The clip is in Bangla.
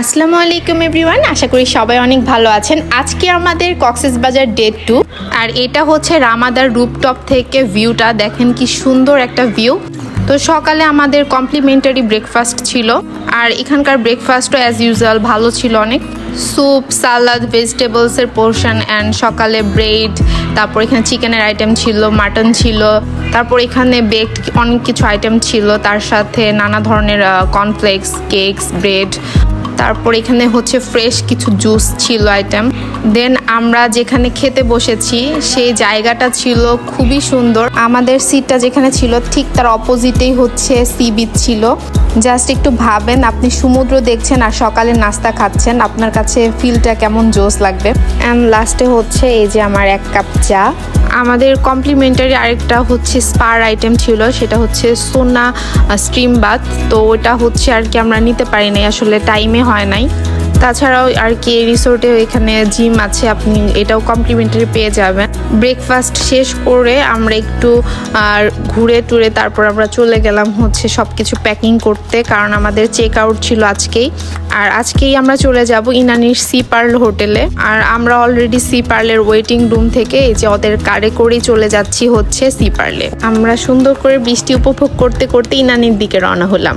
আসসালামু আলাইকুম এভরিওয়ান, আশা করি সবাই অনেক ভালো আছেন। আজকে আমাদের কক্সেস বাজার ডে টু, আর এটা হচ্ছে রামাদার রুপটপ থেকে ভিউটা। দেখেন কি সুন্দর একটা ভিউ। তো সকালে আমাদের কমপ্লিমেন্টারি ব্রেকফাস্ট ছিল, আর এখানকার ব্রেকফাস্টও অ্যাজ ইউজুয়াল ভালো ছিল অনেক। স্যুপ সালাদ ভেজিটেবলসের পোর্শন অ্যান্ড সকালে ব্রেড তারপর এখানে চিকেনের আইটেম ছিল মাটন ছিল, তারপর এখানে বেকড অনেক কিছু আইটেম ছিল, তার সাথে নানা ধরনের কর্নফ্লেক্স কেকস ব্রেড তারপর এখানে হচ্ছে ফ্রেশ কিছু জুস ছিল আইটেম দেন আমরা যেখানে খেতে বসেছি, সেই জায়গাটা ছিল খুবই সুন্দর। আমাদের সিটটা যেখানে ছিল, ঠিক তার অপোজিটেই হচ্ছে সি বিচ ছিল। জাস্ট একটু ভাবেন, আপনি সমুদ্র দেখছেন আর সকালে নাস্তা খাচ্ছেন, আপনার কাছে ফিলটা কেমন জোস লাগবে? অ্যান্ড লাস্টে হচ্ছে এই যে আমার এক কাপ চা। আমাদের কমপ্লিমেন্টারি আরেকটা হচ্ছে স্পার আইটেম ছিল, সেটা হচ্ছে সোনা স্ট্রিম বাথ তো ওটা হচ্ছে আর কি আমরা নিতে পারি নাই, আসলে টাইমে হয় নাই। তাছাড়াও আর কি রিসোর্টে এখানে জিম আছে, আপনি এটাও কমপ্লিমেন্টারি পেয়ে যাবেন। ব্রেকফাস্ট শেষ করে আমরা একটু, আর ঘুরে টুরে তারপর আমরা চলে গেলাম হচ্ছে সব কিছু প্যাকিং করতে, কারণ আমাদের চেক আউট ছিল আজকেই। আর আজকেই আমরা চলে যাব ইনানির সি পার্ল হোটেলে। আর আমরা অলরেডি সি পার্লের ওয়েটিং রুম থেকে এই যে ওদের কারে করেই চলে যাচ্ছি হচ্ছে সি পার্লে। আমরা সুন্দর করে বৃষ্টি উপভোগ করতে করতে ইনানির দিকে রওনা হলাম।